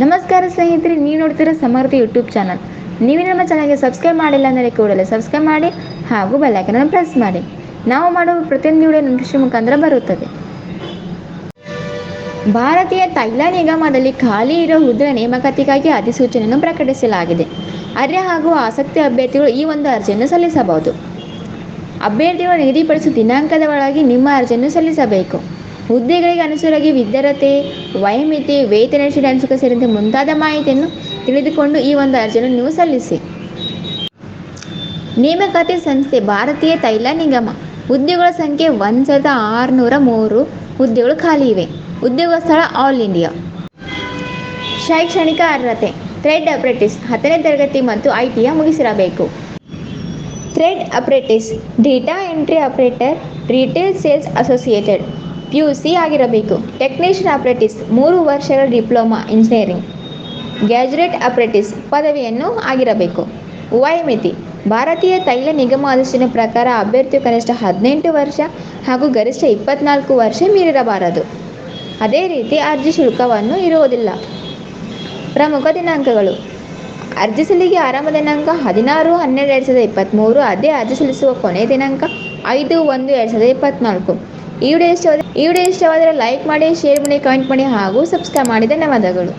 ನಮಸ್ಕಾರ ಸ್ನೇಹಿತರೆ, ನೀವು ನೋಡ್ತಿರೋ ಸಮರ್ಥ ಯೂಟ್ಯೂಬ್ ಚಾನಲ್. ನೀವು ನಮ್ಮ ಚಾನಲ್ಗೆ ಸಬ್ಸ್ಕ್ರೈಬ್ ಮಾಡಿಲ್ಲ ಅಂದರೆ ಕೂಡಲೇ ಸಬ್ಸ್ಕ್ರೈಬ್ ಮಾಡಿ ಹಾಗೂ ಬೆಲ್ಲೈಕನನ್ನು ಪ್ರೆಸ್ ಮಾಡಿ. ನಾವು ಮಾಡುವ ಪ್ರತಿಯೊಂದು ವಿಡಿಯೋ ನೋಟಿಫಿಕೇಶನ್ ಮುಖಾಂತರ ಬರುತ್ತದೆ. ಭಾರತೀಯ ತೈಲ ನಿಗಮದಲ್ಲಿ ಖಾಲಿ ಇರೋ ಹುದ್ದೆ ನೇಮಕಾತಿಗಾಗಿ ಅಧಿಸೂಚನೆಯನ್ನು ಪ್ರಕಟಿಸಲಾಗಿದೆ. ಅರ್ಹ ಹಾಗೂ ಆಸಕ್ತಿ ಅಭ್ಯರ್ಥಿಗಳು ಈ ಒಂದು ಅರ್ಜಿಯನ್ನು ಸಲ್ಲಿಸಬಹುದು. ಅಭ್ಯರ್ಥಿಗಳು ನಿಗದಿಪಡಿಸುವ ದಿನಾಂಕದ ಒಳಗೆ ನಿಮ್ಮ ಅರ್ಜಿಯನ್ನು ಸಲ್ಲಿಸಬೇಕು. ಹುದ್ದೆಗಳಿಗೆ ಅನುಸಾರವಾಗಿ ವಿದ್ಯಾರ್ಹತೆ, ವಯಮಿತಿ, ವೇತನ ಶ್ರೇಣಿ ಸೇರಿದಂತೆ ಮುಂತಾದ ಮಾಹಿತಿಯನ್ನು ತಿಳಿದುಕೊಂಡು ಈ ಒಂದು ಅರ್ಜಿಯನ್ನು ನೀವು ಸಲ್ಲಿಸಿ. ನೇಮಕಾತಿ ಸಂಸ್ಥೆ ಭಾರತೀಯ ತೈಲ ನಿಗಮ. ಹುದ್ದೆಗಳ ಸಂಖ್ಯೆ ಒಂದು ಸಾವಿರದ ಆರುನೂರ ಮೂರು. ಹುದ್ದೆಗಳು ಖಾಲಿ ಇವೆ. ಉದ್ಯೋಗ ಸ್ಥಳ ಆಲ್ ಇಂಡಿಯಾ. ಶೈಕ್ಷಣಿಕ ಅರ್ಹತೆ. Trade apprentice. ಹತ್ತನೇ ತರಗತಿ ಮತ್ತು ಐ ಟಿಯ ಮುಗಿಸಿರಬೇಕು. Trade apprentice. Data entry operator, retail sales associated. U C ಆಗಿರಬೇಕು. ಟೆಕ್ನಿಷಿಯನ್ ಅಪ್ರೆಂಟಿಸ್ ಮೂರು ವರ್ಷಗಳ ಡಿಪ್ಲೊಮಾ ಇಂಜಿನಿಯರಿಂಗ್ ಗ್ಯಾಜುರೇಟ್ ಅಪ್ರೆಂಟಿಸ್ ಪದವಿಯನ್ನು ಆಗಿರಬೇಕು. ವಯೋಮಿತಿ, ಭಾರತೀಯ ತೈಲ ನಿಗಮ ಅಧಿಸೂಚನೆ ಪ್ರಕಾರ ಅಭ್ಯರ್ಥಿಯು ಕನಿಷ್ಠ ಹದಿನೆಂಟು ವರ್ಷ ಹಾಗೂ ಗರಿಷ್ಠ ಇಪ್ಪತ್ನಾಲ್ಕು ವರ್ಷ ಮೀರಿರಬಾರದು. ಅದೇ ರೀತಿ ಅರ್ಜಿ ಶುಲ್ಕವನ್ನು ಇರುವುದಿಲ್ಲ. ಪ್ರಮುಖ ದಿನಾಂಕಗಳು. ಅರ್ಜಿ ಸಲ್ಲಿಗೆ ಆರಂಭ ದಿನಾಂಕ ಹದಿನಾರು ಹನ್ನೆರಡು ಎರಡು ಸಾವಿರದ ಇಪ್ಪತ್ತ್ಮೂರು ಅದೇ ಅರ್ಜಿ ಸಲ್ಲಿಸುವ ಕೊನೆಯ ದಿನಾಂಕ ಐದು ಒಂದು ಎರಡು ಸಾವಿರದ ಇಪ್ಪತ್ತ್ನಾಲ್ಕು ಈ ವಿಡಿಯೋ ಇಷ್ಟವಾದರೆ ಈ ವಿಡಿಯೋ ಇಷ್ಟವಾದರೆ ಲೈಕ್ ಮಾಡಿ ಶೇರ್ ಮಾಡಿ ಕಮೆಂಟ್ ಮಾಡಿ ಹಾಗೂ ಸಬ್ಸ್ಕ್ರೈಬ್ ಮಾಡಿ ಧನ್ಯವಾದಗಳು